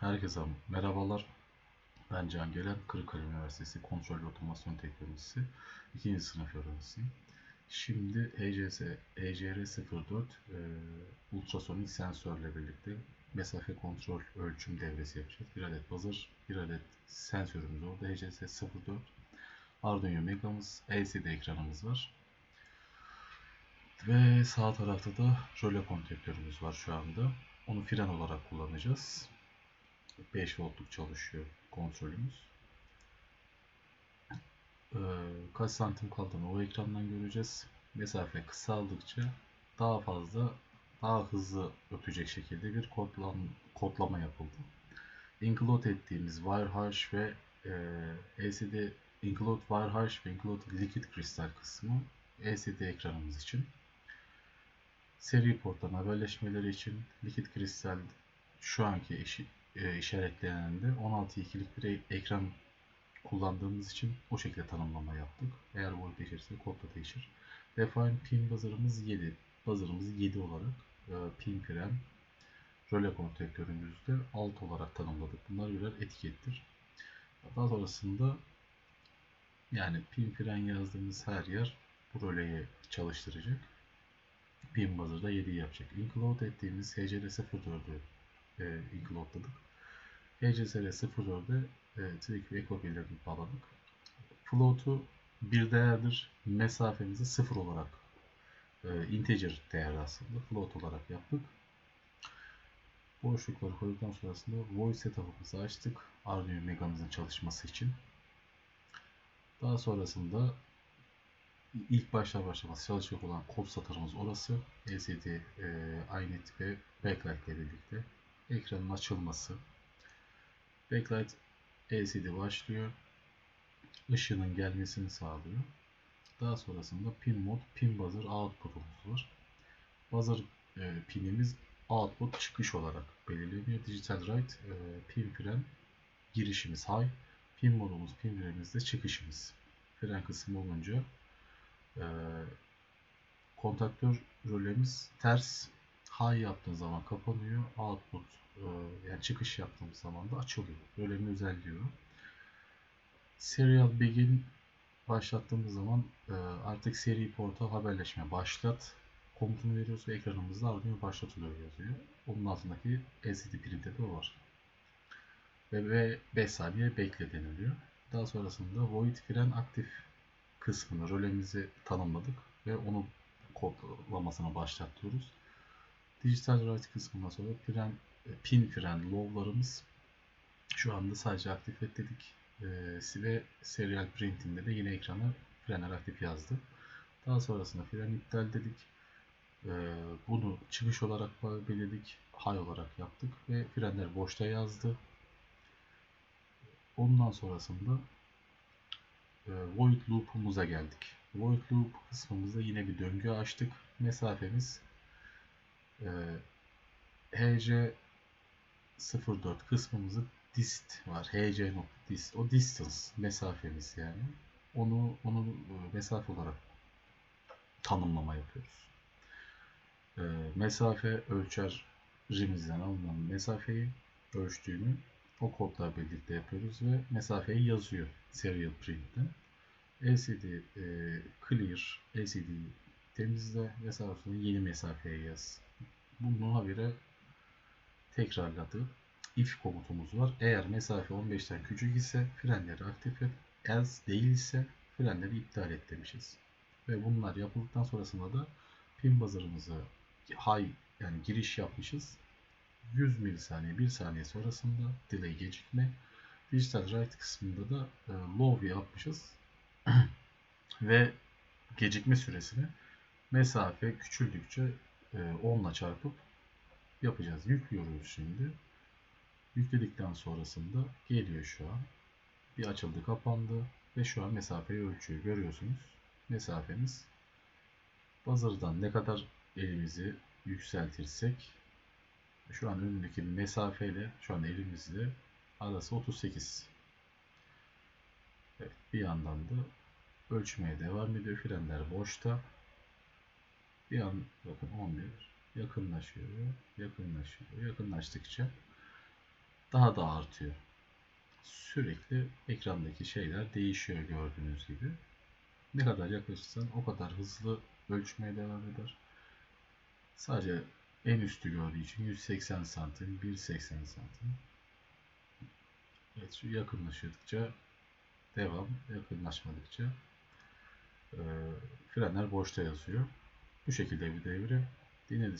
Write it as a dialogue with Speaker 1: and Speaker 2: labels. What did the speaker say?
Speaker 1: Herkese merhabalar. Ben Can Gelen, Kırıkkale Üniversitesi Kontrol ve Otomasyon Teknolojisi 2. sınıf öğrencisiyim. Şimdi HCS, HCR04 e, ultrasonik sensörle birlikte mesafe kontrol ölçüm devresi yapacağız. Bir adet buzzer, bir adet sensörümüz orada. HCS04 Arduino Mega'mız, LCD ekranımız var. Ve sağ tarafta da röle kontaktörümüz var şu anda. Onu fren olarak kullanacağız. 5 voltluk çalışıyor kontrolümüz. Ee, kaç santim kaldığını o ekrandan göreceğiz. Mesafe kısaldıkça daha fazla daha hızlı ötecek şekilde bir kodlan, kodlama yapıldı. Include ettiğimiz wire harsh ve e, LCD include wire harsh ve include liquid kristal kısmı LCD ekranımız için. Seri porttan haberleşmeleri için liquid kristal şu anki eşi, e, işaretlenende 16.2'lik bir e- ekran kullandığımız için o şekilde tanımlama yaptık. Eğer boyut değişirse kod da değişir. Define pin buzzer'ımız 7. Buzzer'ımız 7 olarak e, pin fren röle kontaktörümüzde alt olarak tanımladık. Bunlar birer etikettir. Daha sonrasında yani pin fren yazdığımız her yer bu röleyi çalıştıracak. Pin buzzer'da 7 yapacak. Include ettiğimiz HCL04'ü e, include'ladık. HCSL 04'de e, ve Echo birlerini bağladık. Float'u bir değerdir. Mesafemizi sıfır olarak e, integer değer aslında float olarak yaptık. Boşlukları koyduktan sonrasında void setup'ımızı açtık. Arduino Mega'mızın çalışması için. Daha sonrasında ilk başlar başlaması çalışacak olan kod satırımız orası. LCD, e, iNet ve Backlight ile birlikte ekranın açılması. Backlight LCD başlıyor. Işığının gelmesini sağlıyor. Daha sonrasında pin mod, pin buzzer output'umuz var. Buzzer e, pinimiz output çıkış olarak belirleniyor. Digital write e, pin fren girişimiz high. Pin modumuz, pin frenimiz de çıkışımız. Fren kısmı olunca e, kontaktör rölemiz ters high yaptığın zaman kapanıyor. Output yani çıkış yaptığımız zaman da açılıyor. Böyle bir özelliği o. Serial begin başlattığımız zaman e, artık seri porta haberleşme başlat komutunu veriyoruz ve ekranımızda Arduino başlatılıyor yazıyor. Onun altındaki LCD print'te de var. Ve, ve 5 saniye bekle deniliyor. Daha sonrasında void fren aktif kısmını rölemizi tanımladık ve onu kodlamasına başlatıyoruz. Dijital write kısmından sonra fren, pin fren low'larımız şu anda sadece aktif et dedik. Ee, ve serial printinde de yine ekrana frenler aktif yazdı. Daha sonrasında fren iptal dedik. Ee, bunu çıkış olarak belirledik. High olarak yaptık ve frenler boşta yazdı. Ondan sonrasında e, void loop'umuza geldik. Void loop kısmımızda yine bir döngü açtık. Mesafemiz e, HC 04 kısmımızı dist var. HC nokta dist. O distance mesafemiz yani. Onu onu e, mesafe olarak tanımlama yapıyoruz. E, mesafe ölçer rimizden alınan mesafeyi ölçtüğünü o kodla birlikte yapıyoruz ve mesafeyi yazıyor serial print'te. LCD e, clear, LCD temizle ve sonrasında yeni mesafeye yaz. Bunun habire tekrarladı. If komutumuz var. Eğer mesafe 15'ten küçük ise frenleri aktif et. Else değilse frenleri iptal et demişiz. Ve bunlar yapıldıktan sonrasında da pin buzzer'ımızı high yani giriş yapmışız. 100 milisaniye 1 saniye sonrasında delay gecikme. Digital write kısmında da e, low yapmışız. Ve gecikme süresini mesafe küçüldükçe e, 10 ile çarpıp yapacağız. Yüklüyoruz şimdi. Yükledikten sonrasında geliyor şu an. Bir açıldı kapandı ve şu an mesafeyi ölçüyor. Görüyorsunuz mesafemiz buzzer'dan ne kadar elimizi yükseltirsek şu an önündeki mesafeyle şu an elimizle arası 38. Evet, bir yandan da ölçmeye devam ediyor. Frenler boşta. Bir an bakın 11 yakınlaşıyor, yakınlaşıyor. Yakınlaştıkça daha da artıyor. Sürekli ekrandaki şeyler değişiyor gördüğünüz gibi. Ne kadar yaklaşırsan o kadar hızlı ölçmeye devam eder. Sadece en üstü gördüğü için 180 santim, 1.80 santim. Evet şu yakınlaştıkça devam, yakınlaşmadıkça e, frenler boşta yazıyor. Bu şekilde bir devre. Dinlediğiniz